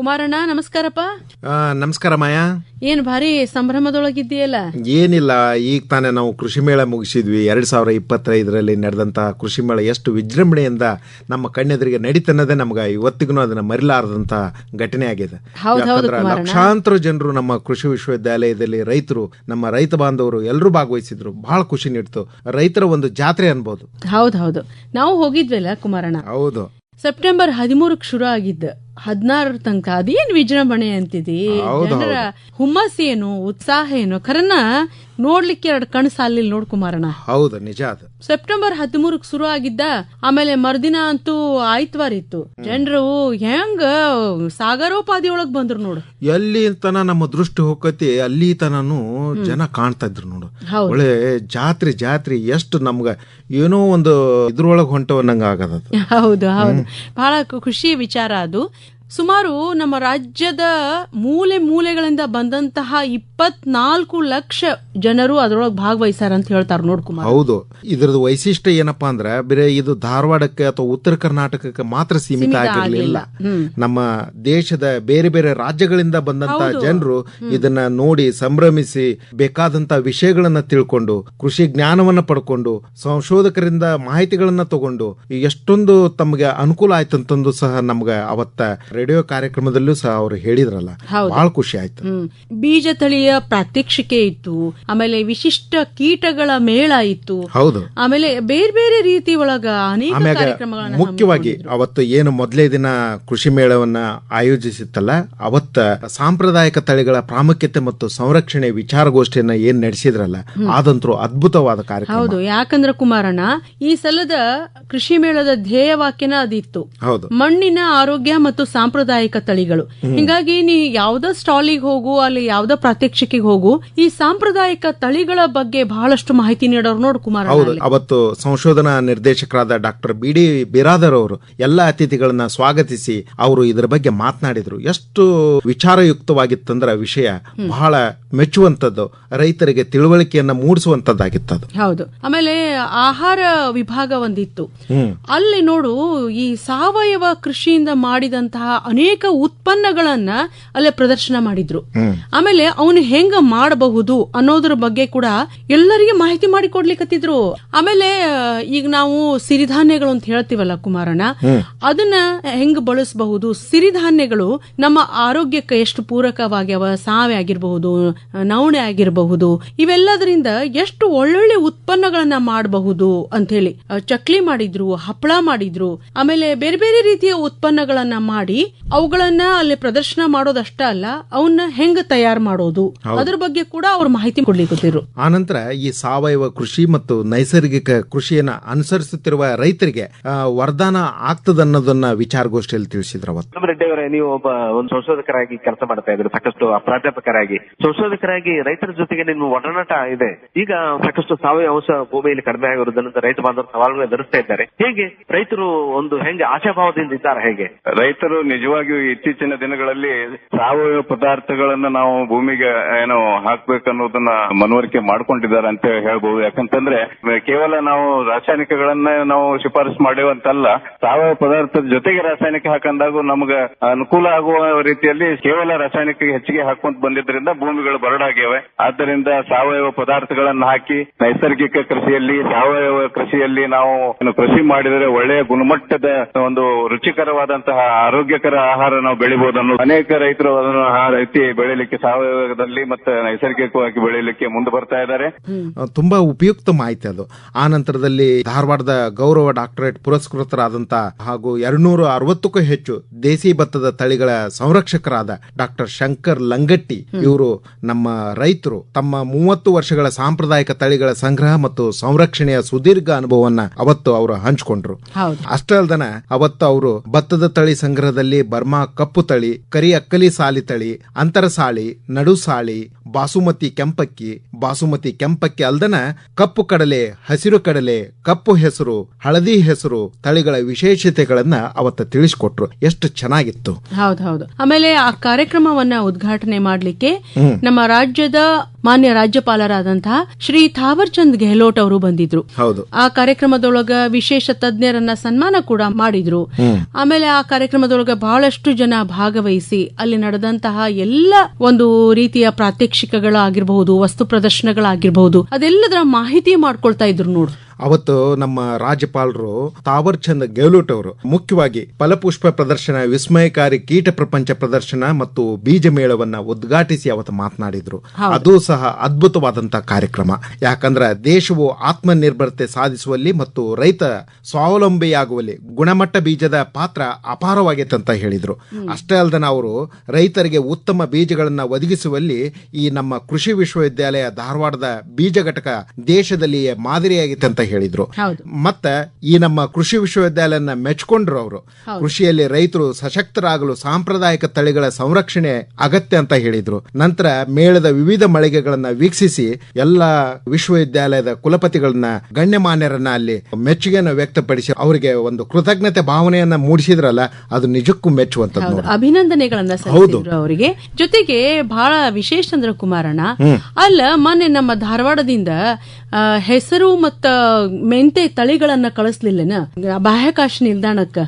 ಕುಮಾರಣ್ಣ ನಮಸ್ಕಾರಪ್ಪ. ನಮಸ್ಕಾರ ಮಾಯಾ. ಏನ್ ಭಾರಿ ಸಂಭ್ರಮದೊಳಗಿದ್ದೀಯಲ್ಲ? ಏನಿಲ್ಲ ಈಗ ತಾನೇ ನಾವು ಕೃಷಿ ಮೇಳ ಮುಗಿಸಿದ್ವಿ. ಎರಡ್ ಸಾವಿರ ಇಪ್ಪತ್ತೈದರಲ್ಲಿ ನಡೆದಂತಹ ಕೃಷಿ ಮೇಳ ಎಷ್ಟು ವಿಜೃಂಭಣೆಯಿಂದ ನಮ್ಮ ಕಣ್ಣೆದುರಿಗೆ ನಡೀತನ್ನದೇ ನಮ್ಗೆ ಇವತ್ತಿಗೂ ಅದನ್ನ ಮರಿಲಾರದಂತ ಘಟನೆ ಆಗಿದೆ. ಲಕ್ಷಾಂತರ ಜನರು ನಮ್ಮ ಕೃಷಿ ವಿಶ್ವವಿದ್ಯಾಲಯದಲ್ಲಿ ರೈತರು ನಮ್ಮ ರೈತ ಬಾಂಧವರು ಎಲ್ಲರೂ ಭಾಗವಹಿಸಿದ್ರು. ಬಹಳ ಖುಷಿ ನೀಡ್ತು. ರೈತರ ಒಂದು ಜಾತ್ರೆ ಅನ್ಬೋದು. ಹೌದೌದು ಹೌದು. ನಾವು ಹೋಗಿದ್ವಲ್ಲ ಕುಮಾರಣ್ಣ? ಹೌದು. ಸೆಪ್ಟೆಂಬರ್ ಹದಿಮೂರಕ್ಕೆ ಶುರು ಆಗಿದ್ದ. ಹದಿನಾರರ ತನಕ. ಅದೇನ್ ವಿಜೃಂಭಣೆ ಅಂತಿದಿ? ಜನರ ಹುಮ್ಮಸ್ ಏನು ಉತ್ಸಾಹ ಏನು ಖರನ ನೋಡ್ಲಿಕ್ಕೆ ಎರಡು ಕಣ್ ಸಾಲಿಲ್ ನೋಡ್ ಕುಮಾರಣ್ಣ. ಹೌದು ನಿಜ ಅದು. ಸೆಪ್ಟೆಂಬರ್ ಹದಿಮೂರಕ್ಕೆ ಶುರು ಆಗಿದ್ದ ಆಮೇಲೆ ಮರುದಿನ ಅಂತೂ ಆಯ್ತವಾರ ಇತ್ತು ಜನರು ಹೆಂಗ ಸಾಗರೋಪಾದಿ ಒಳಗ್ ಬಂದ್ರು ನೋಡು. ಎಲ್ಲಿ ತನ ನಮ್ಮ ದೃಷ್ಟಿ ಹೋಗತಿ ಅಲ್ಲಿ ತನನು ಜನ ಕಾಣ್ತಾ ಇದ್ರು ನೋಡು. ಒಳ್ಳೆ ಜಾತ್ರೆ ಜಾತ್ರೆ ಎಷ್ಟು ನಮ್ಗ ಏನೋ ಒಂದು ಇದ್ರೊಳಗ್ ಹೊಂಟವನ್ನಂಗ ಆಗದ. ಹೌದು ಹೌದು. ಬಹಳ ಖುಷಿ ವಿಚಾರ ಅದು. ಸುಮಾರು ನಮ್ಮ ರಾಜ್ಯದ ಮೂಲೆ ಮೂಲೆಗಳಿಂದ ಬಂದಂತಹ ಇಪ್ಪತ್ನಾಲ್ಕು ಲಕ್ಷ ಜನರು ಅದರೊಳಗೆ ಭಾಗವಹಿಸ್ಯಾರ ಅಂತ ಹೇಳ್ತಾರೆ ನೋಡ್ಕುಮಾರ್ ಹೌದು. ಇದ್ರದ್ದು ವೈಶಿಷ್ಟ್ಯ ಏನಪ್ಪಾ ಅಂದ್ರೆ ಬೇರೆ ಇದು ಧಾರವಾಡಕ್ಕೆ ಅಥವಾ ಉತ್ತರ ಕರ್ನಾಟಕಕ್ಕೆ ಮಾತ್ರ ಸೀಮಿತ ಆಗಿರಲಿಲ್ಲ. ನಮ್ಮ ದೇಶದ ಬೇರೆ ಬೇರೆ ರಾಜ್ಯಗಳಿಂದ ಬಂದಂತ ಜನರು ಇದನ್ನ ನೋಡಿ ಸಂಭ್ರಮಿಸಿ ಬೇಕಾದಂತ ವಿಷಯಗಳನ್ನ ತಿಳ್ಕೊಂಡು ಕೃಷಿ ಜ್ಞಾನವನ್ನ ಪಡ್ಕೊಂಡು ಸಂಶೋಧಕರಿಂದ ಮಾಹಿತಿಗಳನ್ನ ತಗೊಂಡು ಎಷ್ಟೊಂದು ತಮಗೆ ಅನುಕೂಲ ಆಯ್ತಂತಂದು ಸಹ ನಮ್ಗೆ ಅವತ್ತ ರೇಡಿಯೋ ಕಾರ್ಯಕ್ರಮದಲ್ಲೂ ಸಹ ಅವರು ಹೇಳಿದ್ರಲ್ಲ. ಬಹಳ ಖುಷಿ ಆಯ್ತು. ಬೀಜ ತಳಿಯ ಪ್ರಾತ್ಯಕ್ಷಿಕೆ ಇತ್ತು ಆಮೇಲೆ ವಿಶಿಷ್ಟ ಕೀಟಗಳ ಮೇಳ ಇತ್ತು. ಹೌದು. ಆಮೇಲೆ ಬೇರೆ ಬೇರೆ ರೀತಿ ಒಳಗ ಅನೇಕ ಕಾರ್ಯಕ್ರಮಗಳನ್ನ ಮುಖ್ಯವಾಗಿ ಅವತ್ತು ಏನು ಮೊದಲೇ ದಿನ ಕೃಷಿ ಮೇಳವನ್ನ ಆಯೋಜಿಸಿತ್ತಲ್ಲ ಅವತ್ತ ಸಾಂಪ್ರದಾಯಿಕ ತಳಿಗಳ ಪ್ರಾಮುಖ್ಯತೆ ಮತ್ತು ಸಂರಕ್ಷಣೆ ವಿಚಾರಗೋಷ್ಠಿಯನ್ನ ಏನ್ ನಡೆಸಿದ್ರಲ್ಲ ಆದಂತರೂ ಅದ್ಭುತವಾದ ಕಾರ್ಯಕ್ರಮ. ಹೌದು ಯಾಕಂದ್ರೆ ಕುಮಾರಣ್ಣ ಈ ಸಲದ ಕೃಷಿ ಮೇಳದ ಧ್ಯೇಯ ವಾಕ್ಯನ ಅದಿತ್ತು. ಹೌದು. ಮಣ್ಣಿನ ಆರೋಗ್ಯ ಮತ್ತು ಸಾಂಪ್ರದಾಯಿಕ ತಳಿಗಳು. ಹಿಂಗಾಗಿ ನೀ ಯಾವ್ದ ಸ್ಟಾಲಿಗೆ ಹೋಗು ಅಲ್ಲಿ ಯಾವ್ದ ಹೋಗು ಈ ಸಾಂಪ್ರದಾಯಿಕ ತಳಿಗಳ ಬಗ್ಗೆ ಬಹಳಷ್ಟು ಮಾಹಿತಿ ನೀಡೋರು ನೋಡು ಕುಮಾರ ಹೌದು ಅವತ್ತು ಸಂಶೋಧನಾ ನಿರ್ದೇಶಕರಾದ ಡಾಕ್ಟರ್ ಬಿ ಡಿ ಬಿರಾದರ್ ಅವರು ಎಲ್ಲ ಅತಿಥಿಗಳನ್ನ ಸ್ವಾಗತಿಸಿ ಅವರು ಇದರ ಬಗ್ಗೆ ಮಾತನಾಡಿದ್ರು. ಎಷ್ಟು ವಿಚಾರಯುಕ್ತವಾಗಿತ್ತಂದ್ರ ವಿಷಯ ಬಹಳ ಮೆಚ್ಚುವಂತದ್ದು ರೈತರಿಗೆ ತಿಳುವಳಿಕೆಯನ್ನ ಮೂಡಿಸುವಂತದ್ದಾಗಿತ್ತು ಹೌದು. ಆಮೇಲೆ ಆಹಾರ ವಿಭಾಗ ಒಂದಿತ್ತು. ಅಲ್ಲಿ ನೋಡು ಈ ಸಾವಯವ ಕೃಷಿಯಿಂದ ಮಾಡಿದಂತಹ ಅನೇಕ ಉತ್ಪನ್ನಗಳನ್ನ ಅಲ್ಲೇ ಪ್ರದರ್ಶನ ಮಾಡಿದ್ರು. ಆಮೇಲೆ ಅವನು ಹೆಂಗ ಮಾಡಬಹುದು ಅನ್ನೋದ್ರ ಬಗ್ಗೆ ಕೂಡ ಎಲ್ಲರಿಗೆ ಮಾಹಿತಿ ಮಾಡಿ ಕೊಡ್ಲಿಕತ್ತಿದ್ರು. ಆಮೇಲೆ ಈಗ ನಾವು ಸಿರಿಧಾನ್ಯಗಳು ಅಂತ ಹೇಳ್ತೀವಲ್ಲ ಕುಮಾರಣ್ಣ ಅದನ್ನ ಹೆಂಗ್ ಬಳಸಬಹುದು? ಸಿರಿಧಾನ್ಯಗಳು ನಮ್ಮ ಆರೋಗ್ಯಕ್ಕೆ ಎಷ್ಟು ಪೂರಕವಾಗ್ಯಾವ? ಸಾವೆ ಆಗಿರಬಹುದು ನವಣೆ ಆಗಿರಬಹುದು ಇವೆಲ್ಲದರಿಂದ ಎಷ್ಟು ಒಳ್ಳೊಳ್ಳೆ ಉತ್ಪನ್ನಗಳನ್ನ ಮಾಡಬಹುದು ಅಂತ ಹೇಳಿ ಚಕ್ಲಿ ಮಾಡಿದ್ರು ಹಪ್ಪಳ ಮಾಡಿದ್ರು ಆಮೇಲೆ ಬೇರೆ ಬೇರೆ ರೀತಿಯ ಉತ್ಪನ್ನಗಳನ್ನ ಮಾಡಿ ಅವುಗಳನ್ನ ಅಲ್ಲಿ ಪ್ರದರ್ಶನ ಮಾಡೋದಷ್ಟ ಅಲ್ಲ ಅವನ್ನ ಹೆಂಗ ತಯಾರು ಮಾಡೋದು? ಅದ್ರ ಬಗ್ಗೆ ಕೂಡ ಅವರು ಮಾಹಿತಿ ಕೊಡ್ಲಿಕ್ಕತ್ತಿರು ಆನಂತರ ಈ ಸಾವಯವ ಕೃಷಿ ಮತ್ತು ನೈಸರ್ಗಿಕ ಕೃಷಿಯನ್ನ ಅನುಸರಿಸುತ್ತಿರುವ ರೈತರಿಗೆ ವರದಾನ ವರದಾನ ಆಗ್ತದನ್ನೋದನ್ನ ವಿಚಾರಗೋಷ್ಠಿಯಲ್ಲಿ ತಿಳಿಸಿದ್ರು ರೆಡ್ಡಿ ಅವರೇ ನೀವು ಒಬ್ಬ ಒಂದು ಸಂಶೋಧಕರಾಗಿ ಕೆಲಸ ಮಾಡ್ತಾ ಇದ್ರು ಸಾಕಷ್ಟು ಪ್ರಾಧ್ಯಾಪಕರಾಗಿ. ಸಂಶೋಧಕರಾಗಿ ರೈತರ ಜೊತೆಗೆ ನಿಮ್ಮ ಒಡನಾಟ ಇದೆ. ಈಗ ಸಾಕಷ್ಟು ಸಾವಯವ ಅಂಶ ಭೂಮಿಯಲ್ಲಿ ಕಡಿಮೆ ಆಗಿರುವುದನ್ನು ರೈತ ಬಾಂಧವರು ಸವಾಲುಗಳು ಎದುರಿಸ್ತಾ ಇದ್ದಾರೆ. ಹೇಗೆ ರೈತರು ಒಂದು ಹೆಂಗೆ ಆಶಾಭಾವದಿಂದ ಇದ್ದಾರೆ ಹೇಗೆ? ರೈತರು ನಿಜವಾಗಿಯೂ ಇತ್ತೀಚಿನ ದಿನಗಳಲ್ಲಿ ಸಾವಯವ ಪದಾರ್ಥಗಳನ್ನ ನಾವು ಭೂಮಿಗೆ ಏನು ಹಾಕ್ಬೇಕನ್ನೋದನ್ನ ಮನವರಿಕೆ ಮಾಡ್ಕೊಂಡಿದ್ದಾರೆ ಅಂತ ಹೇಳ್ಬಹುದು ಯಾಕಂತಂದ್ರೆ, ಕೇವಲ ನಾವು ರಾಸಾಯನಿಕಗಳನ್ನ ನಾವು ಶಿಫಾರಸು ಮಾಡೇವಂತಲ್ಲ ಸಾವಯವ ಪದಾರ್ಥದ ಜೊತೆಗೆ ರಾಸಾಯನಿಕ ಹಾಕಂದಾಗ ನಮ್ಗೆ ಅನುಕೂಲ ಆಗುವ ರೀತಿಯಲ್ಲಿ ಕೇವಲ ರಾಸಾಯನಿಕ ಹೆಚ್ಚಿಗೆ ಹಾಕೊಂತ ಬಂದಿದ್ದರಿಂದ ಭೂಮಿಗಳು ಬರಡಾಗಿವೆ ಆದ್ದರಿಂದ ಸಾವಯವ ಪದಾರ್ಥಗಳನ್ನು ಹಾಕಿ ನೈಸರ್ಗಿಕ ಕೃಷಿಯಲ್ಲಿ, ಸಾವಯವ ಕೃಷಿಯಲ್ಲಿ ನಾವು ಕೃಷಿ ಮಾಡಿದರೆ ಒಳ್ಳೆಯ ಗುಣಮಟ್ಟದ ಒಂದು ರುಚಿಕರವಾದಂತಹ ಆರೋಗ್ಯಕರ ಆಹಾರ ನಾವು ಬೆಳಿಬಹುದು ಅನ್ನೋ ಅನೇಕ ರೈತರು ಅದನ್ನು ಆ ರೀತಿ ಬೆಳಿಲಿಕ್ಕೆ ಸಾವಯವದಲ್ಲಿ ಮತ್ತೆ ನೈಸರ್ಗಿಕವಾಗಿ ಬೆಳೆಯಲಿಕ್ಕೆ ಮುಂದೆ ಬರ್ತಾ ಇದ್ದಾರೆ. ತುಂಬಾ ಉಪಯುಕ್ತ ಮಾಹಿತಿ ಅದು. ಆ ನಂತರದಲ್ಲಿ ಧಾರವಾಡದ ಗೌರವ ಡಾಕ್ಟರೇಟ್ ಪುರಸ್ಕೃತರಾದಂತಹ ಹಾಗೂ ಎರಡ್ನೂರ ಅರವತ್ತಕ್ಕೂ ಹೆಚ್ಚು ದೇಸಿ ಭತ್ತದ ತಳಿಗಳ ಸಂರಕ್ಷಕರಾದ ಡಾಕ್ಟರ್ ಶಂಕರ್ ಲಂಗಟ್ಟಿ ಇವರು ನಮ್ಮ ರೈತರು. ತಮ್ಮ ಮೂವತ್ತು ವರ್ಷಗಳ ಸಾಂಪ್ರದಾಯಿಕ ತಳಿಗಳ ಸಂಗ್ರಹ ಮತ್ತು ಸಂರಕ್ಷಣೆಯ ಸುದೀರ್ಘ ಅನುಭವವನ್ನ ಅವತ್ತು ಅವರು ಹಂಚಿಕೊಂಡ್ರು. ಹೌದು. ಅಷ್ಟೇ ಅಲ್ದನ ಅವತ್ತು ಅವರು ಭತ್ತದ ತಳಿ ಸಂಗ್ರಹದಲ್ಲಿ ಬರ್ಮಾ ಕಪ್ಪು ತಳಿ ಕರಿ ಅಕ್ಕಲಿ ಸಾಲಿ ತಳಿ ಅಂತರ ಸಾಳಿ ನಡು ಸಾಳಿ ಬಾಸುಮತಿ ಕೆಂಪಕ್ಕಿ ಬಾಸುಮತಿ ಕೆಂಪಕ್ಕಿ ಅಲ್ದನ ಕಪ್ಪು ಕಡಲೆ ಹಸಿರು ಕಡಲೆ ಕಪ್ಪು ಹೆಸರು ಹಳದಿ ಹೆಸರು ತಳಿಗಳ ವಿಶೇಷತೆಗಳನ್ನ ಅವತ್ತ ತಿಳಿಸ್ಕೊಟ್ರು. ಎಷ್ಟು ಚೆನ್ನಾಗಿತ್ತು. ಹೌದು ಹೌದು. ಆಮೇಲೆ ಆ ಕಾರ್ಯಕ್ರಮವನ್ನ ಉದ್ಘಾಟನೆ ಮಾಡ್ಲಿಕ್ಕೆ ನಮ್ಮ ರಾಜ್ಯದ ಮಾನ್ಯ ರಾಜ್ಯಪಾಲರಾದಂತಹ ಶ್ರೀ ಥಾವರ್ ಚಂದ್ ಗೆಹ್ಲೋಟ್ ಅವರು ಬಂದಿದ್ರು. ಹೌದು. ಆ ಕಾರ್ಯಕ್ರಮದೊಳಗ ವಿಶೇಷ ತಜ್ಞರನ್ನ ಸನ್ಮಾನ ಕೂಡ ಮಾಡಿದ್ರು. ಆಮೇಲೆ ಆ ಕಾರ್ಯಕ್ರಮದೊಳಗ ಬಹಳಷ್ಟು ಜನ ಭಾಗವಹಿಸಿ ಅಲ್ಲಿ ನಡೆದಂತಹ ಎಲ್ಲ ಒಂದು ರೀತಿಯ ಪ್ರಾತ್ಯಕ್ಷಿಕಗಳಾಗಿರಬಹುದು ವಸ್ತು ಪ್ರದರ್ಶನಗಳಾಗಿರಬಹುದು ಅದೆಲ್ಲದರ ಮಾಹಿತಿ ಮಾಡ್ಕೊಳ್ತಾ ಇದ್ರು ನೋಡು. ಅವತ್ತು ನಮ್ಮ ರಾಜ್ಯಪಾಲರು ತಾವರ್ ಚಂದ್ ಗೆಹ್ಲೋಟ್ ಅವರು ಮುಖ್ಯವಾಗಿ ಫಲಪುಷ್ಪ ಪ್ರದರ್ಶನ ವಿಸ್ಮಯಕಾರಿ ಕೀಟ ಪ್ರಪಂಚ ಪ್ರದರ್ಶನ ಮತ್ತು ಬೀಜ ಮೇಳವನ್ನ ಉದ್ಘಾಟಿಸಿ ಅವತ್ತು ಮಾತನಾಡಿದ್ರು. ಅದು ಸಹ ಅದ್ಭುತವಾದಂತಹ ಕಾರ್ಯಕ್ರಮ. ಯಾಕಂದ್ರೆ ದೇಶವು ಆತ್ಮನಿರ್ಭರತೆ ಸಾಧಿಸುವಲ್ಲಿ ಮತ್ತು ರೈತ ಸ್ವಾವಲಂಬಿಯಾಗುವಲ್ಲಿ ಗುಣಮಟ್ಟ ಬೀಜದ ಪಾತ್ರ ಅಪಾರವಾಗೈತೆ ಅಂತ ಹೇಳಿದ್ರು. ಅಷ್ಟೇ ಅಲ್ಲದೆ ಅವರು ರೈತರಿಗೆ ಉತ್ತಮ ಬೀಜಗಳನ್ನ ಒದಗಿಸುವಲ್ಲಿ ಈ ನಮ್ಮ ಕೃಷಿ ವಿಶ್ವವಿದ್ಯಾಲಯ ಧಾರವಾಡದ ಬೀಜ ಘಟಕ ದೇಶದಲ್ಲಿಯೇ ಮಾದರಿಯಾಗಿತ್ತು ಅಂತ ಹೇಳಿದ್ರು. ಮತ್ತೆ ಈ ನಮ್ಮ ಕೃಷಿ ವಿಶ್ವವಿದ್ಯಾಲಯನ ಮೆಚ್ಕೊಂಡ್ರು ಅವರು. ಕೃಷಿಯಲ್ಲಿ ರೈತರು ಸಶಕ್ತರಾಗಲು ಸಾಂಪ್ರದಾಯಿಕ ತಳಿಗಳ ಸಂರಕ್ಷಣೆ ಅಗತ್ಯ ಅಂತ ಹೇಳಿದ್ರು. ನಂತರ ಮೇಳದ ವಿವಿಧ ಮಳಿಗೆಗಳನ್ನ ವೀಕ್ಷಿಸಿ ಎಲ್ಲ ವಿಶ್ವವಿದ್ಯಾಲಯದ ಕುಲಪತಿಗಳನ್ನ ಗಣ್ಯಮಾನ್ಯರನ್ನ ಅಲ್ಲಿ ಮೆಚ್ಚುಗೆಯನ್ನು ವ್ಯಕ್ತಪಡಿಸಿ ಅವರಿಗೆ ಒಂದು ಕೃತಜ್ಞತೆ ಭಾವನೆಯನ್ನ ಮೂಡಿಸಿದ್ರಲ್ಲ ಅದು ನಿಜಕ್ಕೂ ಮೆಚ್ಚುವಂತದ್ದು. ಅಭಿನಂದನೆಗಳನ್ನ ಹೌದು. ಅವರಿಗೆ. ಜೊತೆಗೆ ಬಹಳ ವಿಶೇಷ ಚಂದ್ರ ಕುಮಾರಣ್ಣ. ಅಲ್ಲ ಮೊನ್ನೆ ನಮ್ಮ ಧಾರವಾಡದಿಂದ ಹೆಸರು ಮತ್ತ ಮೆಂತೆ ತಳಿಗಳನ್ನ ಕಳಿಸ್ಲಿಲ್ಲನ? ಬಾಹ್ಯಾಕಾಶ ನಿಲ್ದಾಣಕ್ಕ.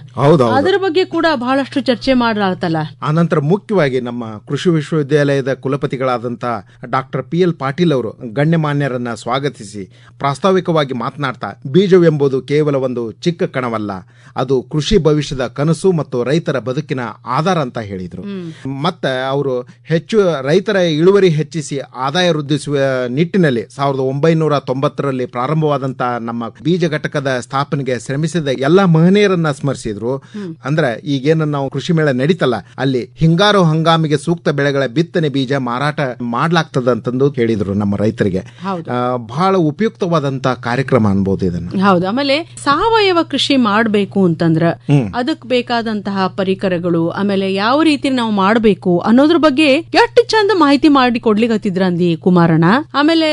ಅದರ ಬಗ್ಗೆ ಕೂಡ ಬಹಳಷ್ಟು ಚರ್ಚೆ ಮಾಡಲಾಗತ್ತಲ್ಲ ಆನಂತರ ಮುಖ್ಯವಾಗಿ ನಮ್ಮ ಕೃಷಿ ವಿಶ್ವವಿದ್ಯಾಲಯದ ಕುಲಪತಿಗಳಾದಂತಹ ಡಾಕ್ಟರ್ ಪಿ ಎಲ್ ಪಾಟೀಲ್ ಅವರು ಗಣ್ಯಮಾನ್ಯರನ್ನ ಸ್ವಾಗತಿಸಿ ಪ್ರಾಸ್ತಾವಿಕವಾಗಿ ಮಾತನಾಡ್ತಾ ಬೀಜವೆಂಬುದು ಕೇವಲ ಒಂದು ಚಿಕ್ಕ ಕಣವಲ್ಲ ಅದು ಕೃಷಿ ಭವಿಷ್ಯದ ಕನಸು ಮತ್ತು ರೈತರ ಬದುಕಿನ ಆಧಾರ ಅಂತ ಹೇಳಿದ್ರು. ಮತ್ತೆ ಅವರು ಹೆಚ್ಚು ರೈತರ ಇಳುವರಿ ಹೆಚ್ಚಿಸಿ ಆದಾಯ ವೃದ್ಧಿಸುವ ನಿಟ್ಟಿನಲ್ಲಿ ಸಾವಿರದ ಒಂಬೈನೂರ ತೊಂಬತ್ತರಲ್ಲಿ ಪ್ರಾರಂಭವಾದಂತ ನಮ್ಮ ಬೀಜ ಘಟಕದ ಸ್ಥಾಪನೆಗೆ ಶ್ರಮಿಸಿದ ಎಲ್ಲ ಮಹನೀಯರನ್ನ ಸ್ಮರಿಸಿದ್ರು. ಅಂದ್ರೆ ಈಗೇನ ನಾವು ಕೃಷಿ ಮೇಳ ನಡೀತಲ್ಲ ಅಲ್ಲಿ ಹಿಂಗಾರು ಹಂಗಾಮಿಗೆ ಸೂಕ್ತ ಬೆಳೆಗಳ ಬಿತ್ತನೆ ಬೀಜ ಮಾರಾಟ ಮಾಡ್ಲಾಗ್ತದ ಅಂತಂದು ಹೇಳಿದ್ರು ನಮ್ಮ ರೈತರಿಗೆ. ಬಹಳ ಉಪಯುಕ್ತವಾದಂತ ಕಾರ್ಯಕ್ರಮ ಅನ್ಬೋದು ಇದನ್ನ. ಹೌದು. ಆಮೇಲೆ ಸಾವಯವ ಕೃಷಿ ಮಾಡಬೇಕು ಅಂತಂದ್ರ ಅದಕ್ ಬೇಕಾದಂತಹ ಪರಿಕರಗಳು ಆಮೇಲೆ ಯಾವ ರೀತಿ ನಾವು ಮಾಡಬೇಕು ಅನ್ನೋದ್ರ ಬಗ್ಗೆ ಎಷ್ಟು ಚಂದ ಮಾಹಿತಿ ಮಾಡಿ ಕೊಡ್ಲಿಕ್ಕೆ ಹತ್ತಿದ್ರಂದಿ ಕುಮಾರಣ್ಣ. ಆಮೇಲೆ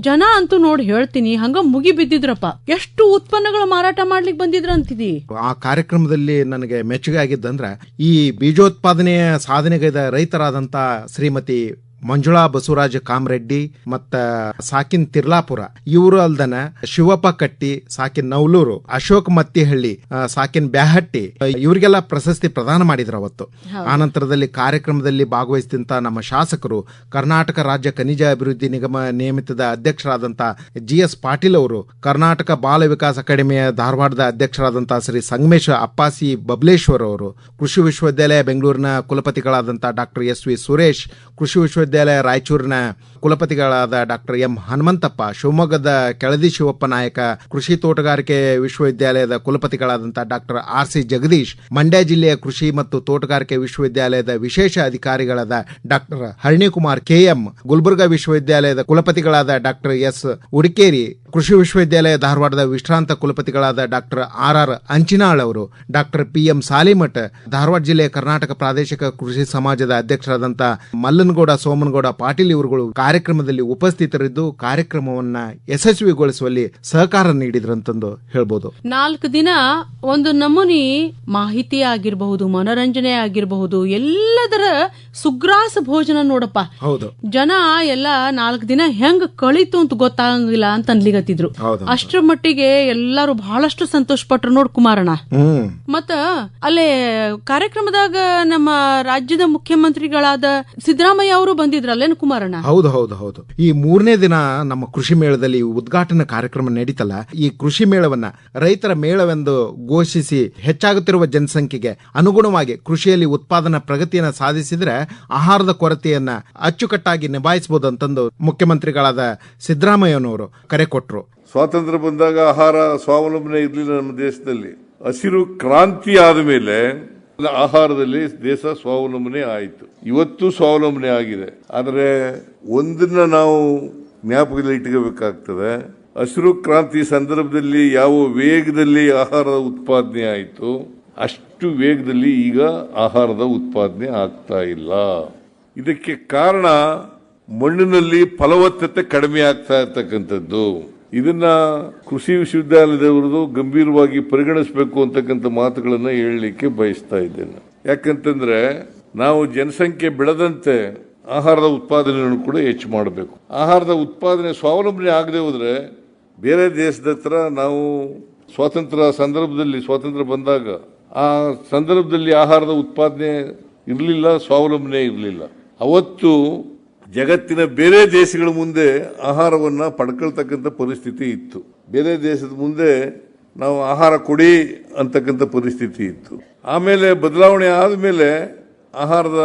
ಜನ ಅಂತೂ ನೋಡಿ ಹೇಳ್ತೀನಿ ಹಂಗ ಮುಗಿ ಬಿದ್ದಿದ್ರಪ್ಪ ಎಷ್ಟು ಉತ್ಪನ್ನಗಳ ಮಾರಾಟ ಮಾಡ್ಲಿಕ್ಕೆ ಬಂದಿದ್ರ ಅಂತಿದಿ ಆ ಕಾರ್ಯಕ್ರಮದಲ್ಲಿ ನನಗೆ ಮೆಚ್ಚುಗೆ ಆಗಿದ್ದಂದ್ರೆ ಈ ಬೀಜೋತ್ಪಾದನೆಯ ಸಾಧನೆಗೈದ ರೈತರಾದಂತ ಶ್ರೀಮತಿ ಮಂಜುಳಾ ಬಸವರಾಜ ಕಾಮರೆಡ್ಡಿ ಮತ್ತ ಸಾಕಿನ್ ತಿರ್ಲಾಪುರ. ಇವರು ಅಲ್ದನ ಶಿವಪ್ಪ ಕಟ್ಟಿ ಸಾಕಿನ್ ನವಲೂರು ಅಶೋಕ್ ಮತ್ತಿಹಳ್ಳಿ ಸಾಕಿನ್ ಬ್ಯಾಹಟ್ಟಿ ಇವರಿಗೆಲ್ಲ ಪ್ರಶಸ್ತಿ ಪ್ರದಾನ ಮಾಡಿದ್ರು ಅವತ್ತು. ಆನಂತರದಲ್ಲಿ ಕಾರ್ಯಕ್ರಮದಲ್ಲಿ ಭಾಗವಹಿಸಿದಂತ ನಮ್ಮ ಶಾಸಕರು ಕರ್ನಾಟಕ ರಾಜ್ಯ ಖನಿಜ ಅಭಿವೃದ್ಧಿ ನಿಗಮ ನಿಯಮಿತದ ಅಧ್ಯಕ್ಷರಾದಂತ ಜಿ ಎಸ್ ಪಾಟೀಲ್ ಅವರು ಕರ್ನಾಟಕ ಬಾಲ ವಿಕಾಸ ಅಕಾಡೆಮಿಯ ಧಾರವಾಡದ ಅಧ್ಯಕ್ಷರಾದಂತ ಶ್ರೀ ಸಂಗಮೇಶ ಅಪ್ಪಾಸಿ ಬಬ್ಲೇಶ್ವರ್ ಅವರು ಕೃಷಿ ವಿಶ್ವವಿದ್ಯಾಲಯ ಬೆಂಗಳೂರಿನ ಕುಲಪತಿಗಳಾದಂತಹ ಡಾಕ್ಟರ್ ಎಸ್ ವಿ ಸುರೇಶ್ ಕೃಷಿ ವಿಶ್ವವಿದ್ಯಾಲಯ ರಾಯಚೂರಿನ ಕುಲಪತಿಗಳಾದ ಡಾಕ್ಟರ್ ಎಂ ಹನುಮಂತಪ್ಪ, ಶಿವಮೊಗ್ಗದ ಕೆಳದಿ ಶಿವಪ್ಪ ನಾಯಕ, ಕೃಷಿ ತೋಟಗಾರಿಕೆ ವಿಶ್ವವಿದ್ಯಾಲಯದ ಕುಲಪತಿಗಳಾದಂತಹ doctor R C Jagadish, Mandya ಜಿಲ್ಲೆಯ ಕೃಷಿ ಮತ್ತು ತೋಟಗಾರಿಕೆ ವಿಶ್ವವಿದ್ಯಾಲಯದ ವಿಶೇಷ ಅಧಿಕಾರಿಗಳಾದ ಡಾಕ್ಟರ್ ಹರಣಿಕುಮಾರ್ ಕೆಎಂ ಗುಲ್ಬರ್ಗಾ ವಿಶ್ವವಿದ್ಯಾಲಯದ ಕುಲಪತಿಗಳಾದ ಡಾಕ್ಟರ್ ಎಸ್ ಉಡಿಕೇರಿ, ಕೃಷಿ ವಿಶ್ವವಿದ್ಯಾಲಯ ಧಾರವಾಡದ ವಿಶ್ರಾಂತ ಕುಲಪತಿಗಳಾದ ಡಾಕ್ಟರ್ ಆರ್ ಆರ್ ಅಂಚಿನಾಳ್ ಅವರು, doctor P M Salimath, Dharwad ಜಿಲ್ಲೆಯ ಕರ್ನಾಟಕ ಪ್ರಾದೇಶಿಕ ಕೃಷಿ ಸಮಾಜದ ಅಧ್ಯಕ್ಷರಾದಂತಹ ಮಲ್ಲನಗೌಡ, ಸೋಮನಗೌಡ ಪಾಟೀಲ್ ಇವರುಗಳು ಕಾರ್ಯಕ್ರಮದಲ್ಲಿ ಉಪಸ್ಥಿತರಿದ್ದು ಕಾರ್ಯಕ್ರಮವನ್ನ ಯಶಸ್ವಿಗೊಳಿಸುವಲ್ಲಿ ಸಹಕಾರ ನೀಡಿದ್ರಂತಂದು ಹೇಳ್ಬೋದು. ನಾಲ್ಕು ದಿನ ಒಂದು ನಮೂನಿ ಮಾಹಿತಿ ಆಗಿರಬಹುದು ಮನೋರಂಜನೆ ಆಗಿರಬಹುದು ಎಲ್ಲದರ ಸುಗ್ರಾಸ ಭೋಜನ ನೋಡಪ್ಪ. ಹೌದು. ಜನ ಎಲ್ಲ ನಾಲ್ಕು ದಿನ ಹೆಂಗ್ ಕಳೀತು ಅಂತ ಗೊತ್ತಾಗಂಗಿಲ್ಲ ಅಂತ ಅನ್ಲಿಗತ್ತಿದ್ರು. ಅಷ್ಟರ ಮಟ್ಟಿಗೆ ಎಲ್ಲಾರು ಬಹಳಷ್ಟು ಸಂತೋಷ ಪಟ್ರು ನೋಡ್ ಕುಮಾರಣ್ಣ. ಹ್ಮ್. ಮತ್ತ ಅಲ್ಲೇ ಕಾರ್ಯಕ್ರಮದಾಗ ನಮ್ಮ ರಾಜ್ಯದ ಮುಖ್ಯಮಂತ್ರಿಗಳಾದ ಸಿದ್ದರಾಮಯ್ಯ ಅವರು ಬಂದಿದ್ರಲ್ಲೇನು ಕುಮಾರಣ್ಣ? ಹೌದು. ಹೌದು ಹೌದು. ಈ ಮೂರನೇ ದಿನ ನಮ್ಮ ಕೃಷಿ ಮೇಳದಲ್ಲಿ ಉದ್ಘಾಟನಾ ಕಾರ್ಯಕ್ರಮ ನಡೀತಲ್ಲ, ಈ ಕೃಷಿ ಮೇಳವನ್ನ ರೈತರ ಮೇಳವೆಂದು ಘೋಷಿಸಿ ಹೆಚ್ಚಾಗುತ್ತಿರುವ ಜನಸಂಖ್ಯೆಗೆ ಅನುಗುಣವಾಗಿ ಕೃಷಿಯಲ್ಲಿ ಉತ್ಪಾದನಾ ಪ್ರಗತಿಯನ್ನು ಸಾಧಿಸಿದ್ರೆ ಆಹಾರದ ಕೊರತೆಯನ್ನ ಅಚ್ಚುಕಟ್ಟಾಗಿ ನಿಭಾಯಿಸಬಹುದು ಅಂತಂದು ಮುಖ್ಯಮಂತ್ರಿಗಳಾದ ಸಿದ್ದರಾಮಯ್ಯನವರು ಕರೆ ಕೊಟ್ಟರು ಸ್ವಾತಂತ್ರ್ಯ ಬಂದಾಗ ಆಹಾರ ಸ್ವಾವಲಂಬನೆ ಇರಲಿಲ್ಲ ನಮ್ಮ ದೇಶದಲ್ಲಿ. ಹಸಿರು ಕ್ರಾಂತಿ ಆದ ಮೇಲೆ ಆಹಾರದಲ್ಲಿ ದೇಶ ಸ್ವಾವಲಂಬನೆ ಆಯಿತು. ಇವತ್ತು ಸ್ವಾವಲಂಬನೆ ಆಗಿದೆ. ಆದರೆ ಒಂದನ್ನ ನಾವು ಜ್ಞಾಪಕದಲ್ಲಿ ಇಟ್ಕೋಬೇಕಾಗ್ತದೆ. ಹಸಿರು ಕ್ರಾಂತಿ ಸಂದರ್ಭದಲ್ಲಿ ಯಾವ ವೇಗದಲ್ಲಿ ಆಹಾರದ ಉತ್ಪಾದನೆ ಆಯಿತು, ಅಷ್ಟು ವೇಗದಲ್ಲಿ ಈಗ ಆಹಾರದ ಉತ್ಪಾದನೆ ಆಗ್ತಾ ಇಲ್ಲ. ಇದಕ್ಕೆ ಕಾರಣ ಮಣ್ಣಿನಲ್ಲಿ ಫಲವತ್ತತೆ ಕಡಿಮೆ ಆಗ್ತಾ ಇರ್ತಕ್ಕಂಥದ್ದು. ಇದನ್ನ ಕೃಷಿ ವಿಶ್ವವಿದ್ಯಾಲಯದವರದು ಗಂಭೀರವಾಗಿ ಪರಿಗಣಿಸಬೇಕು ಅಂತಕ್ಕಂಥ ಮಾತುಗಳನ್ನು ಹೇಳಲಿಕ್ಕೆ ಬಯಸ್ತಾ ಇದ್ದೇನೆ. ಯಾಕಂತಂದ್ರೆ ನಾವು ಜನಸಂಖ್ಯೆ ಬೆಳೆದಂತೆ ಆಹಾರದ ಉತ್ಪಾದನೆಯನ್ನು ಕೂಡ ಹೆಚ್ಚು ಮಾಡಬೇಕು. ಆಹಾರದ ಉತ್ಪಾದನೆ ಸ್ವಾವಲಂಬನೆ ಆಗದೆ ಹೋದರೆ ಬೇರೆ ದೇಶದ ಹತ್ರ ನಾವು ಸ್ವಾತಂತ್ರ್ಯ ಸಂದರ್ಭದಲ್ಲಿ ಸ್ವಾತಂತ್ರ್ಯ ಬಂದಾಗ ಆ ಸಂದರ್ಭದಲ್ಲಿ ಆಹಾರದ ಉತ್ಪಾದನೆ ಇರಲಿಲ್ಲ, ಸ್ವಾವಲಂಬನೆ ಇರಲಿಲ್ಲ. ಅವತ್ತು ಜಗತ್ತಿನ ಬೇರೆ ದೇಶಗಳ ಮುಂದೆ ಆಹಾರವನ್ನು ಪಡ್ಕೊಳ್ತಕ್ಕಂಥ ಪರಿಸ್ಥಿತಿ ಇತ್ತು. ಬೇರೆ ದೇಶದ ಮುಂದೆ ನಾವು ಆಹಾರ ಕೊಡಿ ಅಂತಕ್ಕಂಥ ಪರಿಸ್ಥಿತಿ ಇತ್ತು. ಆಮೇಲೆ ಬದಲಾವಣೆ ಆದಮೇಲೆ ಆಹಾರದ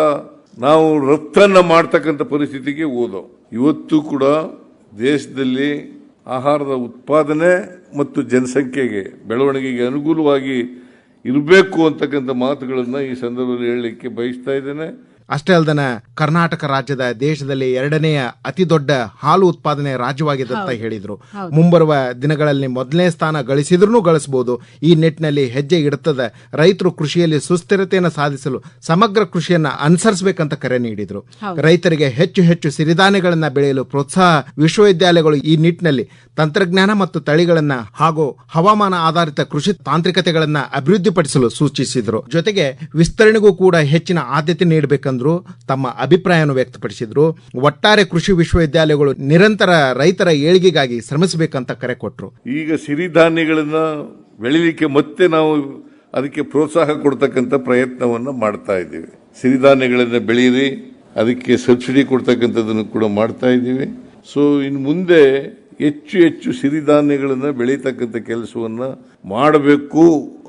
ನಾವು ರಫ್ತನ್ನು ಮಾಡ್ತಕ್ಕಂಥ ಪರಿಸ್ಥಿತಿಗೆ ಓದೋ ಇವತ್ತು ಕೂಡ ದೇಶದಲ್ಲಿ ಆಹಾರದ ಉತ್ಪಾದನೆ ಮತ್ತು ಜನಸಂಖ್ಯೆಗೆ, ಬೆಳವಣಿಗೆಗೆ ಅನುಕೂಲವಾಗಿ ಇರಬೇಕು ಅಂತಕ್ಕಂಥ ಮಾತುಗಳನ್ನು ಈ ಸಂದರ್ಭದಲ್ಲಿ ಹೇಳಲಿಕ್ಕೆ ಬಯಸ್ತಾ ಇದ್ದೇನೆ. ಅಷ್ಟೇ ಅಲ್ಲದನ ಕರ್ನಾಟಕ ರಾಜ್ಯದ ದೇಶದಲ್ಲಿ ಎರಡನೆಯ ಅತಿ ದೊಡ್ಡ ಹಾಲು ಉತ್ಪಾದನೆ ರಾಜ್ಯವಾಗಿದೆ ಅಂತ ಹೇಳಿದ್ರು. ಮುಂಬರುವ ದಿನಗಳಲ್ಲಿ ಮೊದಲನೇ ಸ್ಥಾನ ಗಳಿಸಿದ್ರು ಗಳಿಸಬಹುದು ಈ ನಿಟ್ಟಿನಲ್ಲಿ ಹೆಜ್ಜೆ ಇಡುತ್ತದೆ ರೈತರು ಕೃಷಿಯಲ್ಲಿ ಸುಸ್ಥಿರತೆಯನ್ನು ಸಾಧಿಸಲು ಸಮಗ್ರ ಕೃಷಿಯನ್ನ ಅನುಸರಿಸಬೇಕಂತ ಕರೆ ನೀಡಿದ್ರು. ರೈತರಿಗೆ ಹೆಚ್ಚು ಹೆಚ್ಚು ಸಿರಿಧಾನ್ಯಗಳನ್ನ ಬೆಳೆಯಲು ಪ್ರೋತ್ಸಾಹ ವಿಶ್ವವಿದ್ಯಾಲಯಗಳು ಈ ನಿಟ್ಟಿನಲ್ಲಿ ತಂತ್ರಜ್ಞಾನ ಮತ್ತು ತಳಿಗಳನ್ನ ಹಾಗೂ ಹವಾಮಾನ ಆಧಾರಿತ ಕೃಷಿ ತಾಂತ್ರಿಕತೆಗಳನ್ನ ಅಭಿವೃದ್ಧಿಪಡಿಸಲು ಸೂಚಿಸಿದ್ರು. ಜೊತೆಗೆ ವಿಸ್ತರಣೆಗೂ ಕೂಡ ಹೆಚ್ಚಿನ ಆದ್ಯತೆ ನೀಡಬೇಕೆಂದ್ರು ತಮ್ಮ ಅಭಿಪ್ರಾಯವನ್ನು ವ್ಯಕ್ತಪಡಿಸಿದ್ರು. ಒಟ್ಟಾರೆ ಕೃಷಿ ವಿಶ್ವವಿದ್ಯಾಲಯಗಳು ನಿರಂತರ ರೈತರ ಏಳಿಗೆಗಾಗಿ ಶ್ರಮಿಸಬೇಕಂತ ಕರೆ ಕೊಟ್ಟರು ಈಗ ಸಿರಿಧಾನ್ಯಗಳನ್ನ ಬೆಳಿಲಿಕ್ಕೆ ಮತ್ತೆ ನಾವು ಅದಕ್ಕೆ ಪ್ರೋತ್ಸಾಹ ಕೊಡ್ತಕ್ಕಂಥ ಪ್ರಯತ್ನವನ್ನು ಮಾಡ್ತಾ ಇದ್ದೀವಿ. ಸಿರಿಧಾನ್ಯಗಳನ್ನು ಬೆಳೀರಿ, ಅದಕ್ಕೆ ಸಬ್ಸಿಡಿ ಕೊಡ್ತಕ್ಕಂಥದ್ದನ್ನು ಕೂಡ ಮಾಡ್ತಾ ಇದ್ದೀವಿ. ಸೊ ಇನ್ನು ಮುಂದೆ ಹೆಚ್ಚು ಹೆಚ್ಚು ಸಿರಿಧಾನ್ಯಗಳನ್ನು ಬೆಳೀತಕ್ಕಂಥ ಕೆಲಸವನ್ನು ಮಾಡಬೇಕು.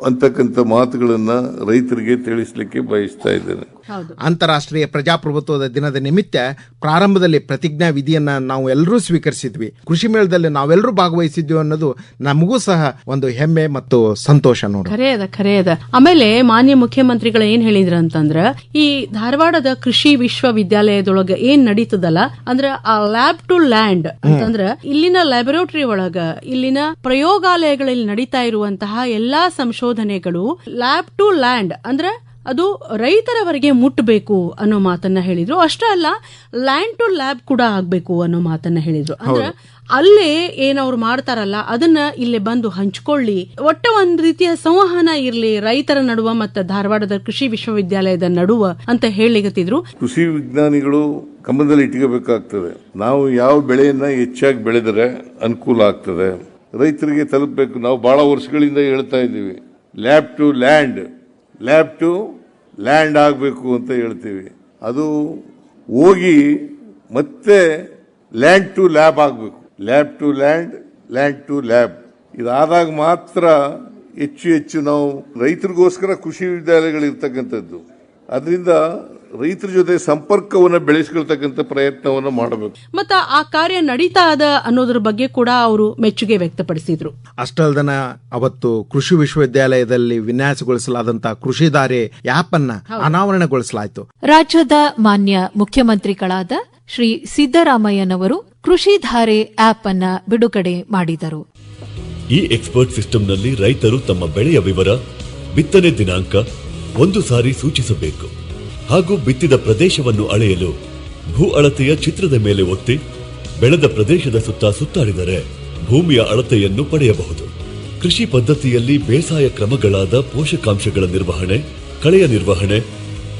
ಅಂತಕ್ಕಂಥ ಮಾತುಗಳನ್ನ ರೈತರಿಗೆ ತಿಳಿಸಲಿಕ್ಕೆ ಬಯಸ್ತಾ ಇದ್ದೇನೆ. ಹೌದು. ಅಂತಾರಾಷ್ಟ್ರೀಯ ಪ್ರಜಾಪ್ರಭುತ್ವದ ದಿನದ ನಿಮಿತ್ತ ಪ್ರಾರಂಭದಲ್ಲಿ ಪ್ರತಿಜ್ಞಾ ವಿಧಿಯನ್ನ ನಾವು ಎಲ್ಲರೂ ಸ್ವೀಕರಿಸಿದ್ವಿ. ಕೃಷಿ ಮೇಳದಲ್ಲಿ ನಾವೆಲ್ಲರೂ ಭಾಗವಹಿಸಿದ್ವಿ ಅನ್ನೋದು ನಮಗೂ ಸಹ ಒಂದು ಹೆಮ್ಮೆ ಮತ್ತು ಸಂತೋಷ ನೋಡಿ. ಖರೆ ಅದ ಖರೆ ಅದ ಆಮೇಲೆ ಮಾನ್ಯ ಮುಖ್ಯಮಂತ್ರಿಗಳು ಏನ್ ಹೇಳಿದ್ರ ಅಂತಂದ್ರ ಈ ಧಾರವಾಡದ ಕೃಷಿ ವಿಶ್ವವಿದ್ಯಾಲಯದೊಳಗ ಏನ್ ನಡೀತದಲ್ಲ ಅಂದ್ರ ಆ ಲ್ಯಾಬ್ ಟು ಲ್ಯಾಂಡ್ ಅಂತಂದ್ರ ಇಲ್ಲಿನ ಲ್ಯಾಬೊರೇಟರಿ ಒಳಗ ಇಲ್ಲಿನ ಪ್ರಯೋಗಾಲಯಗಳಲ್ಲಿ ನಡೀತಾ ಇರುವಂತಹ ಎಲ್ಲಾ ಸಂಶೋಧನೆಗಳು ಲ್ಯಾಬ್ ಟು ಲ್ಯಾಂಡ್ ಅಂದ್ರೆ ಅದು ರೈತರವರೆಗೆ ಮುಟ್ಟಬೇಕು ಅನ್ನೋ ಮಾತನ್ನ ಹೇಳಿದ್ರು. ಅಷ್ಟೇ ಅಲ್ಲ ಲ್ಯಾಂಡ್ ಟು ಲ್ಯಾಬ್ ಕೂಡ ಆಗ್ಬೇಕು ಅನ್ನೋ ಮಾತನ್ನ ಹೇಳಿದ್ರು. ಅಂದ್ರೆ ಅಲ್ಲೇ ಏನವ್ರು ಮಾಡ್ತಾರಲ್ಲ ಅದನ್ನ ಇಲ್ಲಿ ಬಂದು ಹಂಚ್ಕೊಳ್ಳಿ. ಒಟ್ಟ ಒಂದ್ ರೀತಿಯ ಸಂವಹನ ಇರ್ಲಿ ರೈತರ ನಡುವ ಮತ್ತೆ ಧಾರವಾಡದ ಕೃಷಿ ವಿಶ್ವವಿದ್ಯಾಲಯದ ನಡುವ ಅಂತ ಹೇಳಿಗತ್ತಿದ್ರು ಕೃಷಿ ವಿಜ್ಞಾನಿಗಳು ಕಂಬದಲ್ಲಿ ಇಟ್ಕೋಬೇಕಾಗ್ತದೆ. ನಾವು ಯಾವ ಬೆಳೆಯನ್ನ ಹೆಚ್ಚಾಗಿ ಬೆಳೆದರೆ ಅನುಕೂಲ ಆಗ್ತದೆ. ರೈತರಿಗೆ ತಲುಪಬೇಕು. ನಾವು ಬಹಳ ವರ್ಷಗಳಿಂದ ಹೇಳ್ತಾ ಇದ್ದೀವಿ. Lab to land. Lab to land ಆಗಬೇಕು ಅಂತ ಹೇಳ್ತೀವಿ. ಅದು ಹೋಗಿ ಮತ್ತೆ ಲ್ಯಾಂಡ್ ಟು ಲ್ಯಾಬ್ ಆಗಬೇಕು. Lab to land land to lab. ಇದಾದಾಗ ಮಾತ್ರ ಹೆಚ್ಚು ಹೆಚ್ಚು ನಾವು ರೈತರಿಗೋಸ್ಕರ ಕೃಷಿ ವಿದ್ಯಾಲಯಗಳು ಇರ್ತಕ್ಕಂಥದ್ದು ಅದರಿಂದ ರೈತರ ಜೊತೆ ಸಂಪರ್ಕವನ್ನು ಬೆಳೆಸಿಕೊಳ್ತಕ್ಕಂಥ ಪ್ರಯತ್ನವನ್ನು ಮಾಡಬೇಕು. ಮತ್ತ ಆ ಕಾರ್ಯ ನಡೀತಾ ಅದ ಅನ್ನೋದ್ರ ಬಗ್ಗೆ ಕೂಡ ಅವರು ಮೆಚ್ಚುಗೆ ವ್ಯಕ್ತಪಡಿಸಿದ್ರು. ಅಷ್ಟಲ್ದನ ಅವತ್ತು ಕೃಷಿ ವಿಶ್ವವಿದ್ಯಾಲಯದಲ್ಲಿ ವಿನ್ಯಾಸಗೊಳಿಸಲಾದಂತಹ ಕೃಷಿಧಾರೆ ಆಪ್ ಅನ್ನ ಅನಾವರಣಗೊಳಿಸಲಾಯಿತು. ರಾಜ್ಯದ ಮಾನ್ಯ ಮುಖ್ಯಮಂತ್ರಿಗಳಾದ ಶ್ರೀ ಸಿದ್ದರಾಮಯ್ಯನವರು ಕೃಷಿಧಾರೆ ಆಪ್ ಅನ್ನ ಬಿಡುಗಡೆ ಮಾಡಿದರು. ಈ ಎಕ್ಸ್ಪರ್ಟ್ ಸಿಸ್ಟಂನಲ್ಲಿ ರೈತರು ತಮ್ಮ ಬೆಳೆಯ ವಿವರ ಬಿತ್ತನೆ ದಿನಾಂಕ ಒಂದು ಸಾರಿ ಸೂಚಿಸಬೇಕು. ಹಾಗೂ ಬಿತ್ತಿದ ಪ್ರದೇಶವನ್ನು ಅಳೆಯಲು ಭೂ ಅಳತೆಯ ಚಿತ್ರದ ಮೇಲೆ ಒತ್ತಿ ಬೆಳೆದ ಪ್ರದೇಶದ ಸುತ್ತ ಸುತ್ತಾಡಿದರೆ ಭೂಮಿಯ ಅಳತೆಯನ್ನು ಪಡೆಯಬಹುದು. ಕೃಷಿ ಪದ್ಧತಿಯಲ್ಲಿ ಬೇಸಾಯ ಕ್ರಮಗಳಾದ ಪೋಷಕಾಂಶಗಳ ನಿರ್ವಹಣೆ, ಕಳೆಯ ನಿರ್ವಹಣೆ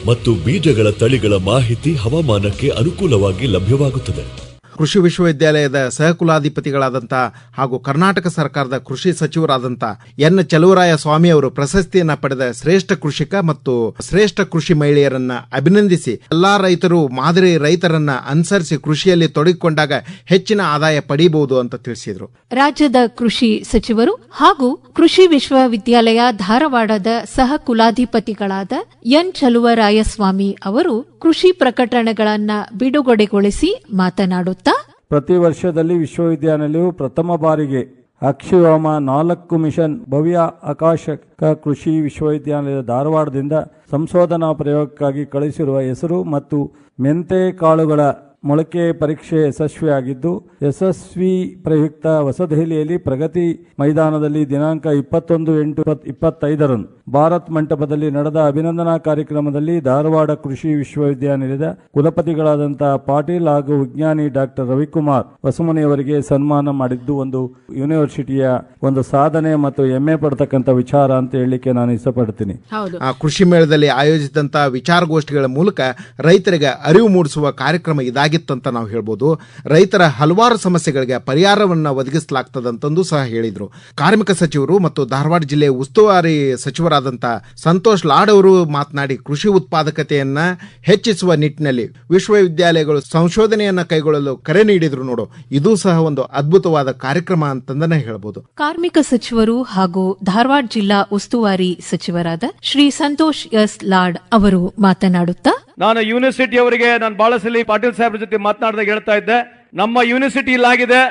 ಮತ್ತು ಬೀಜಗಳ ತಳಿಗಳ ಮಾಹಿತಿ ಹವಾಮಾನಕ್ಕೆ ಅನುಕೂಲವಾಗಿ ಲಭ್ಯವಾಗುತ್ತದೆ. ಕೃಷಿ ವಿಶ್ವವಿದ್ಯಾಲಯದ ಸಹಕುಲಾಧಿಪತಿಗಳಾದಂತಹ ಹಾಗೂ ಕರ್ನಾಟಕ ಸರ್ಕಾರದ ಕೃಷಿ ಸಚಿವರಾದಂಥ ಎನ್ ಚಲುವರಾಯ ಸ್ವಾಮಿ ಅವರು ಪ್ರಶಸ್ತಿಯನ್ನ ಪಡೆದ ಶ್ರೇಷ್ಠ ಕೃಷಿಕ ಮತ್ತು ಶ್ರೇಷ್ಠ ಕೃಷಿ ಮಹಿಳೆಯರನ್ನ ಅಭಿನಂದಿಸಿ ಎಲ್ಲಾ ರೈತರು ಮಾದರಿ ರೈತರನ್ನ ಅನುಸರಿಸಿ ಕೃಷಿಯಲ್ಲಿ ತೊಡಗಿಕೊಂಡಾಗ ಹೆಚ್ಚಿನ ಆದಾಯ ಪಡೆಯಬಹುದು ಅಂತ ತಿಳಿಸಿದರು. ರಾಜ್ಯದ ಕೃಷಿ ಸಚಿವರು ಹಾಗೂ ಕೃಷಿ ವಿಶ್ವವಿದ್ಯಾಲಯ ಧಾರವಾಡದ ಸಹ ಕುಲಾಧಿಪತಿಗಳಾದ ಎನ್ ಚಲುವರಾಯಸ್ವಾಮಿ ಅವರು ಕೃಷಿ ಪ್ರಕಟಣೆಗಳನ್ನ ಬಿಡುಗಡೆಗೊಳಿಸಿ ಮಾತನಾಡುತ್ತಾ ಪ್ರತಿ ವರ್ಷದಲ್ಲಿ ವಿಶ್ವವಿದ್ಯಾನಿಲಯವು ಪ್ರಥಮ ಬಾರಿಗೆ ಅಕ್ಷಿವಾಮ ನಾಲ್ಕು ಮಿಷನ್ ಭವ್ಯ ಆಕಾಶಕ ಕೃಷಿ ವಿಶ್ವವಿದ್ಯಾನಿಲಯದ ಧಾರವಾಡದಿಂದ ಸಂಶೋಧನಾ ಪ್ರಯೋಗಕ್ಕಾಗಿ ಕಳಿಸಿರುವ ಹೆಸರು ಮತ್ತು ಮೆಂತೆ ಕಾಳುಗಳ ಮೊಳಕೆ ಪರೀಕ್ಷೆ ಯಶಸ್ವಿಯಾಗಿದ್ದು ಯಶಸ್ವಿ ಪ್ರಯುಕ್ತ ಹೊಸದೆಹಲಿಯಲ್ಲಿ ಪ್ರಗತಿ ಮೈದಾನದಲ್ಲಿ ದಿನಾಂಕ ಇಪ್ಪತ್ತೊಂದು ಎಂಟು ಇಪ್ಪತ್ತೈದರಂದು ಭಾರತ್ ಮಂಟಪದಲ್ಲಿ ನಡೆದ ಅಭಿನಂದನಾ ಕಾರ್ಯಕ್ರಮದಲ್ಲಿ ಧಾರವಾಡ ಕೃಷಿ ವಿಶ್ವವಿದ್ಯಾನಿಲಯದ ಕುಲಪತಿಗಳಾದಂತಹ ಪಾಟೀಲ್ ಹಾಗೂ ವಿಜ್ಞಾನಿ ಡಾಕ್ಟರ್ ರವಿಕುಮಾರ್ ಹೊಸಮನೆಯವರಿಗೆ ಸನ್ಮಾನ ಮಾಡಿದ್ದು ಒಂದು ಯೂನಿವರ್ಸಿಟಿಯ ಒಂದು ಸಾಧನೆ ಮತ್ತು ಹೆಮ್ಮೆ ಪಡ್ತಕ್ಕಂಥ ವಿಚಾರ ಅಂತ ಹೇಳಲಿಕ್ಕೆ ನಾನು ಇಷ್ಟಪಡ್ತೀನಿ. ಹೌದು. ಆ ಕೃಷಿ ಮೇಳದಲ್ಲಿ ಆಯೋಜಿಸಿದಂತಹ ವಿಚಾರಗೋಷ್ಠಿಗಳ ಮೂಲಕ ರೈತರಿಗೆ ಅರಿವು ಮೂಡಿಸುವ ಕಾರ್ಯಕ್ರಮ ಇದಾಗಿತ್ತಂತ ನಾವು ಹೇಳ್ಬೋದು. ರೈತರ ಹಲವಾರು ಸಮಸ್ಯೆಗಳಿಗೆ ಪರಿಹಾರವನ್ನು ಒದಗಿಸಲಾಗ್ತದಂತಂದು ಸಹ ಹೇಳಿದರು. ಕಾರ್ಮಿಕ ಸಚಿವರು ಮತ್ತು ಧಾರವಾಡ ಜಿಲ್ಲೆ ಉಸ್ತುವಾರಿ ಸಚಿವರಾದಂಥ ಸಂತೋಷ್ ಲಾಡ್ ಅವರು ಮಾತನಾಡಿ, ಕೃಷಿ ಉತ್ಪಾದಕತೆಯನ್ನು ಹೆಚ್ಚಿಸುವ ನಿಟ್ಟಿನಲ್ಲಿ ವಿಶ್ವವಿದ್ಯಾಲಯಗಳು ಸಂಶೋಧನೆಯನ್ನ ಕೈಗೊಳ್ಳಲು ಕರೆ ನೀಡಿದ್ರು ನೋಡು. ಇದು ಸಹ ಒಂದು ಅದ್ಭುತವಾದ ಕಾರ್ಯಕ್ರಮ ಅಂತಂದನೇ ಹೇಳ್ಬೋದು. ಕಾರ್ಮಿಕ ಸಚಿವರು ಹಾಗೂ ಧಾರವಾಡ ಜಿಲ್ಲಾ ಉಸ್ತುವಾರಿ ಸಚಿವರಾದ ಶ್ರೀ ಸಂತೋಷ್ ಎಸ್ ಲಾಡ್ ಅವರು ಮಾತನಾಡುತ್ತಾ ನಾನು ಯೂನಿವರ್ಸಿಟಿ ಅವರಿಗೆ ನಾನು ಬಹಳ ಸಲ ಪಾಟೀಲ್ ಸಾಹೇಬ್ರ ಜೊತೆ ಮಾತನಾಡಿದಾಗ ಹೇಳ್ತಾ ಇದ್ದೆ, ನಮ್ಮ ಯೂನಿವರ್ಸಿಟಿ ಇಲ್ಲಾಗಿದೆ.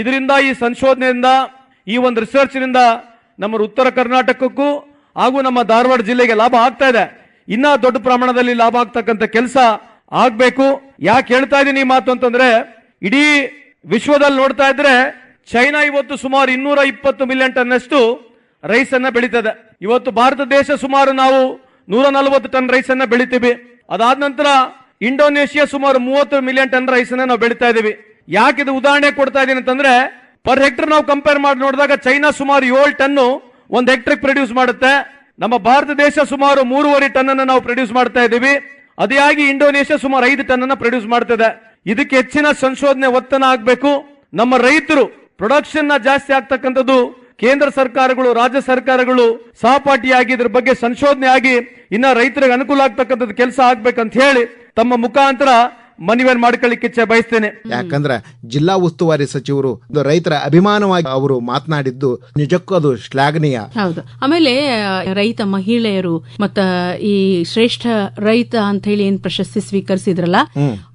ಇದರಿಂದ ಈ ಸಂಶೋಧನೆಯಿಂದ, ಈ ಒಂದು ರಿಸರ್ಚ್ನಿಂದ ನಮ್ಮ ಉತ್ತರ ಕರ್ನಾಟಕಕ್ಕೂ ಹಾಗೂ ನಮ್ಮ ಧಾರವಾಡ ಜಿಲ್ಲೆಗೆ ಲಾಭ ಆಗ್ತಾ ಇದೆ. ಇನ್ನ ದೊಡ್ಡ ಪ್ರಮಾಣದಲ್ಲಿ ಲಾಭ ಆಗ್ತಕ್ಕಂಥ ಕೆಲಸ ಆಗ್ಬೇಕು. ಯಾಕೆ ಹೇಳ್ತಾ ಇದ್ದೀನಿ ಈ ಮಾತು ಅಂತಂದ್ರೆ, ಇಡೀ ವಿಶ್ವದಲ್ಲಿ ನೋಡ್ತಾ ಇದ್ರೆ ಚೈನಾ ಇವತ್ತು ಸುಮಾರು ಇನ್ನೂರ ಇಪ್ಪತ್ತು ಮಿಲಿಯನ್ ಟನ್ ಅಷ್ಟು ರೈಸ್ ಅನ್ನ ಬೆಳೀತದೆ. ಇವತ್ತು ಭಾರತ ದೇಶ ಸುಮಾರು ನಾವು ನೂರ ನಲವತ್ತು ಟನ್ ರೈಸ್ ಅನ್ನ ಬೆಳಿತೀವಿ. ಅದಾದ ನಂತರ ಇಂಡೋನೇಷಿಯಾ ಸುಮಾರು ಮೂವತ್ತು ಮಿಲಿಯನ್ ಟನ್ ರೈಸ್ ಅನ್ನ ನಾವು ಬೆಳಿತಾ ಇದೀವಿ. ಯಾಕೆ ಇದು ಉದಾಹರಣೆ ಕೊಡ್ತಾ ಇದೀನಿ ಅಂತಂದ್ರೆ ಪರ್ ಹೆಕ್ಟರ್ ನಾವು ಕಂಪೇರ್ ಮಾಡಿ ನೋಡಿದಾಗ ಚೈನಾ ಸುಮಾರು ಏಳು ಟನ್ನು ಒಂದು ಹೆಕ್ಟರ್ ಪ್ರೊಡ್ಯೂಸ್ ಮಾಡುತ್ತೆ. ನಮ್ಮ ಭಾರತ ದೇಶ ಸುಮಾರು ಮೂರುವರೆ ಟನ್ ಅನ್ನ ನಾವು ಪ್ರೊಡ್ಯೂಸ್ ಮಾಡ್ತಾ ಇದೀವಿ. ಅದೇ ಆಗಿ ಇಂಡೋನೇಷ್ಯಾ ಸುಮಾರು ಐದು ಟನ್ ಅನ್ನ ಪ್ರೊಡ್ಯೂಸ್ ಮಾಡ್ತಿದೆ. ಇದಕ್ಕೆ ಹೆಚ್ಚಿನ ಸಂಶೋಧನೆ ಒತ್ತನ ಆಗಬೇಕು ನಮ್ಮ ರೈತರು ಪ್ರೊಡಕ್ಷನ್ನ ಜಾಸ್ತಿ ಆಗ್ತಕ್ಕಂಥದ್ದು ಕೇಂದ್ರ ಸರ್ಕಾರಗಳು, ರಾಜ್ಯ ಸರ್ಕಾರಗಳು ಸಹಪಾಠಿಯಾಗಿ ಇದ್ರ ಬಗ್ಗೆ ಸಂಶೋಧನೆ ಆಗಿ ಇನ್ನ ರೈತರಿಗೆ ಅನುಕೂಲ ಆಗ್ತಕ್ಕಂಥದ್ದು ಕೆಲಸ ಆಗ್ಬೇಕಂತ ಹೇಳಿ ತಮ್ಮ ಮುಖಾಂತರ ಮನವಿಯನ್ನು ಮಾಡ್ಕೊಳ್ಳಿಕ್ಕೆ ಇಚ್ಛೆ ಬಯಸ್ತೇನೆ. ಯಾಕಂದ್ರೆ ಜಿಲ್ಲಾ ಉಸ್ತುವಾರಿ ಸಚಿವರು ರೈತರ ಅಭಿಮಾನವಾಗಿ ಅವರು ಮಾತನಾಡಿದ್ದು ನಿಜಕ್ಕೂ ಅದು ಶ್ಲಾಘನೀಯ. ಹೌದು. ಆಮೇಲೆ ರೈತ ಮಹಿಳೆಯರು ಮತ್ತ ಈ ಶ್ರೇಷ್ಠ ರೈತ ಅಂತ ಹೇಳಿ ಏನ್ ಪ್ರಶಸ್ತಿ ಸ್ವೀಕರಿಸಿದ್ರಲ್ಲ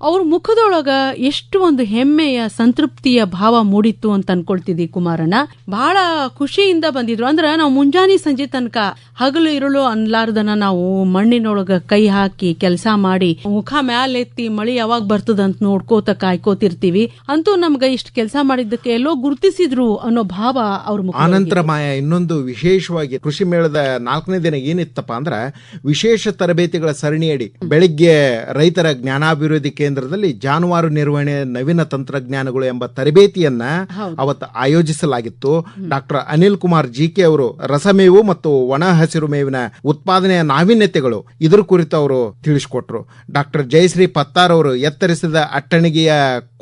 ಅವ್ರ ಮುಖದೊಳಗ ಎಷ್ಟು ಒಂದು ಹೆಮ್ಮೆಯ ಸಂತೃಪ್ತಿಯ ಭಾವ ಮೂಡಿತ್ತು ಅಂತ ಅನ್ಕೊಳ್ತಿದ್ದಿ ಕುಮಾರಣ್ಣ. ಬಹಳ ಖುಷಿಯಿಂದ ಬಂದಿದ್ರು. ಅಂದ್ರ ನಾವು ಮುಂಜಾನೆ ಸಂಜೆ ತನಕ ಹಗಲು ಇರಲು ಅನ್ಲಾರ್ದನ ನಾವು ಮಣ್ಣಿನೊಳಗ ಕೈ ಹಾಕಿ ಕೆಲಸ ಮಾಡಿ ಮುಖ ಮ್ಯಾಲೆತ್ತಿ ಮಳಿ ಯಾವಾಗ ಬರ್ತದ ಅಂತ ನೋಡ್ಕೋತ ಕಾಯ್ಕೋತಿರ್ತೀವಿ. ಅಂತೂ ನಮ್ಗೆ ಇಷ್ಟು ಕೆಲಸ ಮಾಡಿದ್ದಕ್ಕೆ ಎಲ್ಲೋ ಗುರುತಿಸಿದ್ರು ಅನ್ನೋ ಭಾವ ಅವ್ರ ಆನಂತರ ಮಾಯ ಇನ್ನೊಂದು ವಿಶೇಷವಾಗಿ ಕೃಷಿ ಮೇಳದ ನಾಲ್ಕನೇ ದಿನ ಏನಿತ್ತಪ್ಪ ಅಂದ್ರೆ ವಿಶೇಷ ತರಬೇತಿಗಳ ಸರಣಿಯಡಿ ಬೆಳಿಗ್ಗೆ ರೈತರ ಜ್ಞಾನಾಭಿವೃದ್ಧಿ ಕೇಂದ್ರದಲ್ಲಿ ಜಾನುವಾರು ನಿರ್ವಹಣೆ ನವೀನ ತಂತ್ರಜ್ಞಾನಗಳು ಎಂಬ ತರಬೇತಿಯನ್ನ ಅವತ್ತು ಆಯೋಜಿಸಲಾಗಿತ್ತು. Doctor Anil Kumar G K ಅವರು ರಸಮೇವು ಮತ್ತು ಒಣ ಹಸಿರು ಮೇವಿನ ಉತ್ಪಾದನೆಯ ನಾವೀನ್ಯತೆಗಳು ಇದ್ರ ಕುರಿತು ಅವರು ತಿಳಿಸಿಕೊಟ್ರು. ಡಾಕ್ಟರ್ ಜಯಶ್ರೀ ಪತ್ತಾರ್ ಅವರು ಎತ್ತರಿಸಿದ ಅಟ್ಟಣಿಗೆಯ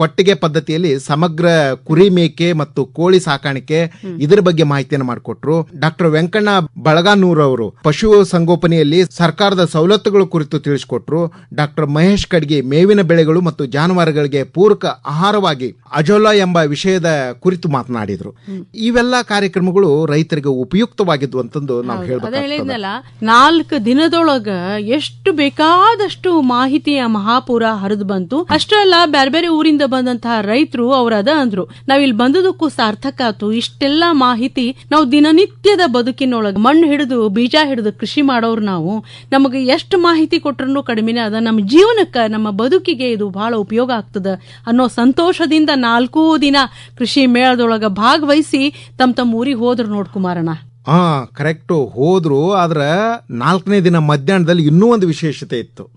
ಕೊಟ್ಟಿಗೆ ಪದ್ಧತಿಯಲ್ಲಿ ಸಮಗ್ರ ಕುರಿ ಮೇಕೆ ಮತ್ತು ಕೋಳಿ ಸಾಕಾಣಿಕೆ ಇದರ ಬಗ್ಗೆ ಮಾಹಿತಿಯನ್ನು ಮಾಡಿಕೊಟ್ರು. ಡಾಕ್ಟರ್ ವೆಂಕಣ್ಣ ಬಳಗಾನೂರ್ ಅವರು ಪಶು ಸಂಗೋಪನೆಯಲ್ಲಿ ಸರ್ಕಾರದ ಸವಲತ್ತುಗಳ ಕುರಿತು ತಿಳಿಸಿಕೊಟ್ರು. ಡಾಕ್ಟರ್ ಮಹೇಶ್ ಕಡ್ಗಿ ಮೇವಿನ ಬೆಳೆಗಳು ಮತ್ತು ಜಾನುವಾರುಗಳಿಗೆ ಪೂರಕ ಆಹಾರವಾಗಿ ಅಜೋಲಾ ಎಂಬ ವಿಷಯದ ಕುರಿತು ಮಾತನಾಡಿದ್ರು. ಇವೆಲ್ಲ ಕಾರ್ಯಕ್ರಮಗಳು ರೈತರಿಗೆ ಉಪಯುಕ್ತವಾಗಿದ್ವು ಅಂತಂದು ನಾವು ಹೇಳಿದ್ನಲ್ಲ ನಾಲ್ಕು ದಿನದೊಳಗ ಎಷ್ಟು ಬೇಕಾದಷ್ಟು ಮಾಹಿತಿಯ ಮಹಾಪುರ ಹರಿದು ಬಂತು. ಅಷ್ಟೇ ಅಲ್ಲ ಬ್ಯಾರೆ ಬೇರೆ ಊರಿಂದ ಬಂದಂತಹ ರೈತರು ಅವರದ ಅದ ಅಂದ್ರು. ನಾವ್ ಇಲ್ಲಿ ಬಂದದಕ್ಕೂ ಸಾರ್ಥಕ ಆತು. ಇಷ್ಟೆಲ್ಲ ಮಾಹಿತಿ ನಾವು ದಿನನಿತ್ಯದ ಬದುಕಿನೊಳಗ ಮಣ್ಣು ಹಿಡಿದು, ಬೀಜ ಹಿಡಿದು ಕೃಷಿ ಮಾಡೋರು ನಾವು. ನಮಗೆ ಎಷ್ಟು ಮಾಹಿತಿ ಕೊಟ್ಟರು ಕಡಿಮೆನೇ ಅದ ನಮ್ಮ ಜೀವನಕ್ಕ, ನಮ್ಮ ಬದುಕಿಗೆ ಇದು ಬಹಳ ಉಪಯೋಗ ಆಗ್ತದ ಅನ್ನೋ ಸಂತೋಷದಿಂದ ನಾಲ್ಕೂ ದಿನ ಕೃಷಿ ಮೇಳದೊಳಗ ಭಾಗವಹಿಸಿ ತಮ್ಮ ತಮ್ಮ ಊರಿಗೆ ಹೋದ್ರು ನೋಡ್ ಕುಮಾರಣ್ಣ. ಹಾ ಕರೆಕ್ಟ್ ಹೋದ್ರು ಆದ್ರೆ ನಾಲ್ಕನೇ ದಿನ ಮಧ್ಯಾಹ್ನದಲ್ಲಿ ಇನ್ನೂ ಒಂದು ವಿಶೇಷತೆ ಇತ್ತು.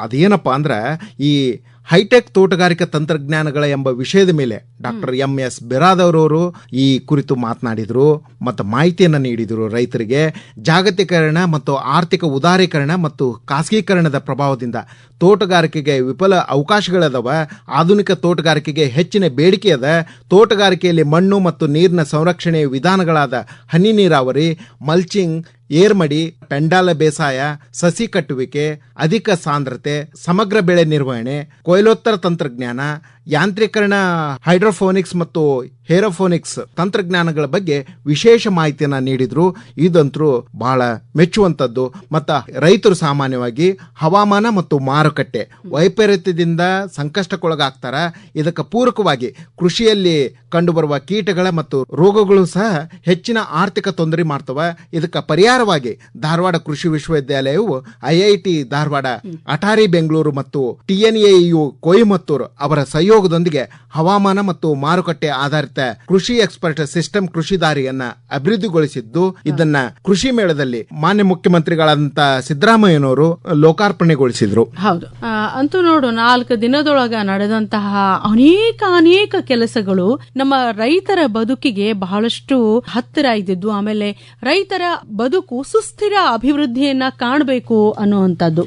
ಅದೇನಪ್ಪ ಅಂದ್ರೆ ಈ ಹೈಟೆಕ್ ತೋಟಗಾರಿಕಾ ತಂತ್ರಜ್ಞಾನಗಳ ಎಂಬ ವಿಷಯದ ಮೇಲೆ ಡಾಕ್ಟರ್ ಎಂ. ಎಸ್. ಬಿರಾದವರವರು ಈ ಕುರಿತು ಮಾತನಾಡಿದರು ಮತ್ತು ಮಾಹಿತಿಯನ್ನು ನೀಡಿದರು ರೈತರಿಗೆ. ಜಾಗತೀಕರಣ ಮತ್ತು ಆರ್ಥಿಕ ಉದಾರೀಕರಣ ಮತ್ತು ಖಾಸಗೀಕರಣದ ಪ್ರಭಾವದಿಂದ ತೋಟಗಾರಿಕೆಗೆ ವಿಫಲ ಅವಕಾಶಗಳದವ. ಆಧುನಿಕ ತೋಟಗಾರಿಕೆಗೆ ಹೆಚ್ಚಿನ ಬೇಡಿಕೆ ಅದ. ತೋಟಗಾರಿಕೆಯಲ್ಲಿ ಮಣ್ಣು ಮತ್ತು ನೀರಿನ ಸಂರಕ್ಷಣೆಯ ವಿಧಾನಗಳಾದ ಹನಿ ನೀರಾವರಿ ಮಲ್ಚಿಂಗ್ ಏರ್ಮಡಿ ಪೆಂಡಾಲ ಬೇಸಾಯ ಸಸಿ ಕಟ್ಟುವಿಕೆ ಅಧಿಕ ಸಾಂದ್ರತೆ ಸಮಗ್ರ ಬೆಳೆ ನಿರ್ವಹಣೆ ಕೊಯ್ಲೋತ್ತರ ತಂತ್ರಜ್ಞಾನ ಯಾಂತ್ರೀಕರಣ ಹೈಡ್ರೋಫೋನಿಕ್ಸ್ ಮತ್ತು ಹೇರೋಫೋನಿಕ್ಸ್ ತಂತ್ರಜ್ಞಾನಗಳ ಬಗ್ಗೆ ವಿಶೇಷ ಮಾಹಿತಿಯನ್ನ ನೀಡಿದ್ರು. ಇದಂತರೂ ಬಹಳ ಮೆಚ್ಚುವಂತದ್ದು. ಮತ್ತ ರೈತರು ಸಾಮಾನ್ಯವಾಗಿ ಹವಾಮಾನ ಮತ್ತು ಮಾರುಕಟ್ಟೆ ವೈಪರೀತ್ಯದಿಂದ ಸಂಕಷ್ಟಕ್ಕೊಳಗಾಗ್ತಾರ. ಇದಕ್ಕೆ ಪೂರಕವಾಗಿ ಕೃಷಿಯಲ್ಲಿ ಕಂಡುಬರುವ ಕೀಟಗಳ ಮತ್ತು ರೋಗಗಳು ಸಹ ಹೆಚ್ಚಿನ ಆರ್ಥಿಕ ತೊಂದರೆ ಮಾಡ್ತವ. ಇದಕ್ಕೆ ಪರಿಹಾರವಾಗಿ ಧಾರವಾಡ ಕೃಷಿ ವಿಶ್ವವಿದ್ಯಾಲಯವು ಐಐಟಿ ಧಾರವಾಡ ಅಟಾರಿ ಬೆಂಗಳೂರು ಮತ್ತು ಟಿಎನ್ಎಯು ಕೊಯಮತ್ತೂರು ಅವರ ಸಹಯೋಗದೊಂದಿಗೆ ಹವಾಮಾನ ಮತ್ತು ಮಾರುಕಟ್ಟೆ ಆಧಾರಿತ ಕೃಷಿ ಎಕ್ಸ್ಪರ್ಟ್ ಸಿಸ್ಟಮ್ ಕೃಷಿ ದಾರಿಯನ್ನ ಅಭಿವೃದ್ಧಿಗೊಳಿಸಿದ್ದು ಇದನ್ನ ಕೃಷಿ ಮೇಳದಲ್ಲಿ ಮಾನ್ಯ ಮುಖ್ಯಮಂತ್ರಿಗಳಾದಂತ ಸಿದ್ದರಾಮಯ್ಯನವರು ಲೋಕಾರ್ಪಣೆಗೊಳಿಸಿದ್ರು. ಹೌದು. ಅಂತೂ ನೋಡು ನಾಲ್ಕು ದಿನದೊಳಗ ನಡೆದಂತಹ ಅನೇಕ ಅನೇಕ ಕೆಲಸಗಳು ನಮ್ಮ ರೈತರ ಬದುಕಿಗೆ ಬಹಳಷ್ಟು ಹತ್ತಿರ ಇದ್ದಿದ್ದು ಆಮೇಲೆ ರೈತರ ಬದುಕು ಸುಸ್ಥಿರ ಅಭಿವೃದ್ಧಿಯನ್ನ ಕಾಣಬೇಕು ಅನ್ನುವಂಥದ್ದು.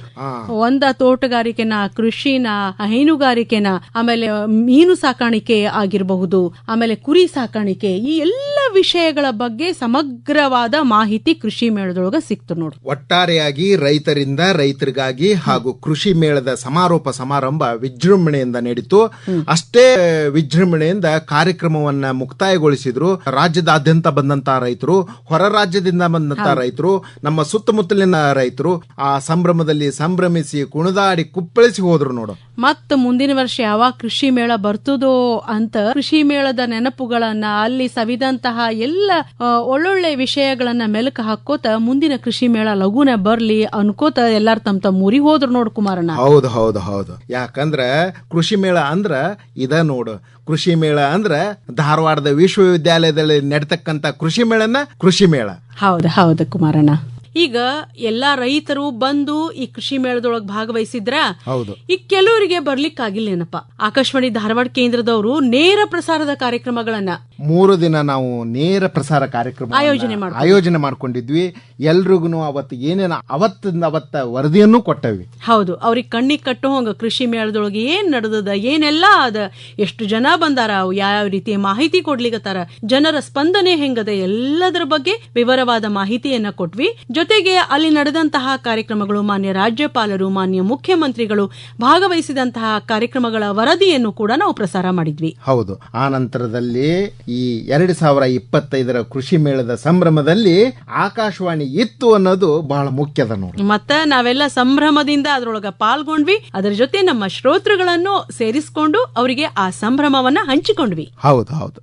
ಒಂದ ತೋಟಗಾರಿಕೆನ ಕೃಷಿನ ಹೈನುಗಾರಿಕೆನ ಆಮೇಲೆ ಮೀನು ಸಾಕಾಣಿಕೆ ಆಗಿರಬಹುದು ಆಮೇಲೆ ಕುರಿ ಸಾಕಾಣಿಕೆ ಈ ಎಲ್ಲ ವಿಷಯಗಳ ಬಗ್ಗೆ ಸಮಗ್ರವಾದ ಮಾಹಿತಿ ಕೃಷಿ ಮೇಳದೊಳಗ ಸಿಕ್ತು ನೋಡ್ರಿ. ಒಟ್ಟಾರೆಯಾಗಿ ರೈತರಿಂದ ರೈತರಿಗಾಗಿ ಹಾಗೂ ಕೃಷಿ ಮೇಳದ ಸಮಾರೋಪ ಸಮಾರಂಭ ವಿಜೃಂಭಣೆಯಿಂದ ನಡೀತು. ಅಷ್ಟೇ ವಿಜೃಂಭಣೆಯಿಂದ ಕಾರ್ಯಕ್ರಮವನ್ನ ಮುಕ್ತಾಯಗೊಳಿಸಿದ್ರು. ರಾಜ್ಯದಾದ್ಯಂತ ಬಂದಂತ ರೈತರು ಹೊರ ರಾಜ್ಯದಿಂದ ಬಂದಂತ ರೈತರು ನಮ್ಮ ಸುತ್ತಮುತ್ತಲಿನ ರೈತರು ಆ ಸಂಭ್ರಮದಲ್ಲಿ ಸಂಭ್ರಮಿಸಿ ಕುಣಿದಾಡಿ ಕುಪ್ಪಳಿಸಿ ಹೋದ್ರು ನೋಡು. ಮತ್ತ ಮುಂದಿನ ವರ್ಷ ಯಾವಾಗ ಕೃಷಿ ಮೇಳ ಬರ್ತದೋ ಅಂತ ಕೃಷಿ ಮೇಳದ ನೆನಪುಗಳನ್ನ ಅಲ್ಲಿ ಸವಿದಂತಹ ಎಲ್ಲ ಒಳ್ಳೊಳ್ಳೆ ವಿಷಯಗಳನ್ನ ಮೆಲುಕು ಹಾಕೋತ ಮುಂದಿನ ಕೃಷಿ ಮೇಳ ಲಘುನ ಬರ್ಲಿ ಅನ್ಕೋತ ಎಲ್ಲಾರು ತಮ್ಮ ತಮ್ಮ ಊರಿಗೆ ಹೋದ್ರು ನೋಡ್ ಕುಮಾರಣ್ಣ. ಹೌದು ಹೌದು ಹೌದು. ಯಾಕಂದ್ರ ಕೃಷಿ ಮೇಳ ಅಂದ್ರ ಇದ ನೋಡು. ಕೃಷಿ ಮೇಳ ಅಂದ್ರ ಧಾರವಾಡದ ವಿಶ್ವವಿದ್ಯಾಲಯದಲ್ಲಿ ನಡತಕ್ಕಂತ ಕೃಷಿ ಮೇಳನ ಕೃಷಿ ಮೇಳ. ಹೌದು ಹೌದು ಕುಮಾರಣ್ಣ. ಈಗ ಎಲ್ಲಾ ರೈತರು ಬಂದು ಈ ಕೃಷಿ ಮೇಳದೊಳಗ್ ಭಾಗವಹಿಸಿದ್ರ ಹೌದು. ಈ ಕೆಲವರಿಗೆ ಬರ್ಲಿಕ್ಕಾಗಿಲ್ಲೇನಪ್ಪ? ಆಕಾಶವಾಣಿ ಧಾರವಾಡ ಕೇಂದ್ರದವರು ನೇರ ಪ್ರಸಾರದ ಕಾರ್ಯಕ್ರಮಗಳನ್ನ ಮೂರು ದಿನ ನಾವು ನೇರ ಪ್ರಸಾರ ಕಾರ್ಯಕ್ರಮ ಆಯೋಜನೆ ಮಾಡ್ಕೊಂಡಿದ್ವಿ. ಆಯೋಜನೆ ಮಾಡ್ಕೊಂಡಿದ್ವಿ. ಎಲ್ರಿಗೂ ಅವತ್ತು ಏನೇನ ಅವತ್ತಿಂದ ಅವತ್ತ ವರದಿಯನ್ನು ಕೊಟ್ಟವಿ. ಹೌದು ಅವ್ರಿಗೆ ಕಣ್ಣಿಗೆ ಕಟ್ಟೋ ಹಂಗ ಕೃಷಿ ಮೇಳದೊಳಗೆ ಏನ್ ನಡೆದದ ಏನೆಲ್ಲ ಅದ ಎಷ್ಟು ಜನ ಬಂದಾರ ಅವು ಯಾವ ರೀತಿಯ ಮಾಹಿತಿ ಕೊಡ್ಲಿಕತ್ತಾರ ಜನರ ಸ್ಪಂದನೆ ಹೆಂಗದ ಎಲ್ಲದರ ಬಗ್ಗೆ ವಿವರವಾದ ಮಾಹಿತಿಯನ್ನ ಕೊಟ್ವಿ. ಜೊತೆಗೆ ಅಲ್ಲಿ ನಡೆದಂತಹ ಕಾರ್ಯಕ್ರಮಗಳು ಮಾನ್ಯ ರಾಜ್ಯಪಾಲರು ಮಾನ್ಯ ಮುಖ್ಯಮಂತ್ರಿಗಳು ಭಾಗವಹಿಸಿದಂತಹ ಕಾರ್ಯಕ್ರಮಗಳ ವರದಿಯನ್ನು ಕೂಡ ನಾವು ಪ್ರಸಾರ ಮಾಡಿದ್ವಿ. ಹೌದು. ಆ ನಂತರದಲ್ಲಿ ಈ ಎರಡ್ ಸಾವಿರ ಇಪ್ಪತ್ತೈದರ ಕೃಷಿ ಮೇಳದ ಸಂಭ್ರಮದಲ್ಲಿ ಆಕಾಶವಾಣಿ ಇತ್ತು ಅನ್ನೋದು ಬಹಳ ಮುಖ್ಯದ ನೋಡಿ. ಮತ್ತೆ ನಾವೆಲ್ಲ ಸಂಭ್ರಮದಿಂದ ಅದರೊಳಗೆ ಪಾಲ್ಗೊಂಡ್ವಿ. ಅದರ ಜೊತೆ ನಮ್ಮ ಶ್ರೋತೃಗಳನ್ನು ಸೇರಿಸ್ಕೊಂಡು ಅವರಿಗೆ ಆ ಸಂಭ್ರಮವನ್ನ ಹಂಚಿಕೊಂಡ್ವಿ. ಹೌದು ಹೌದು.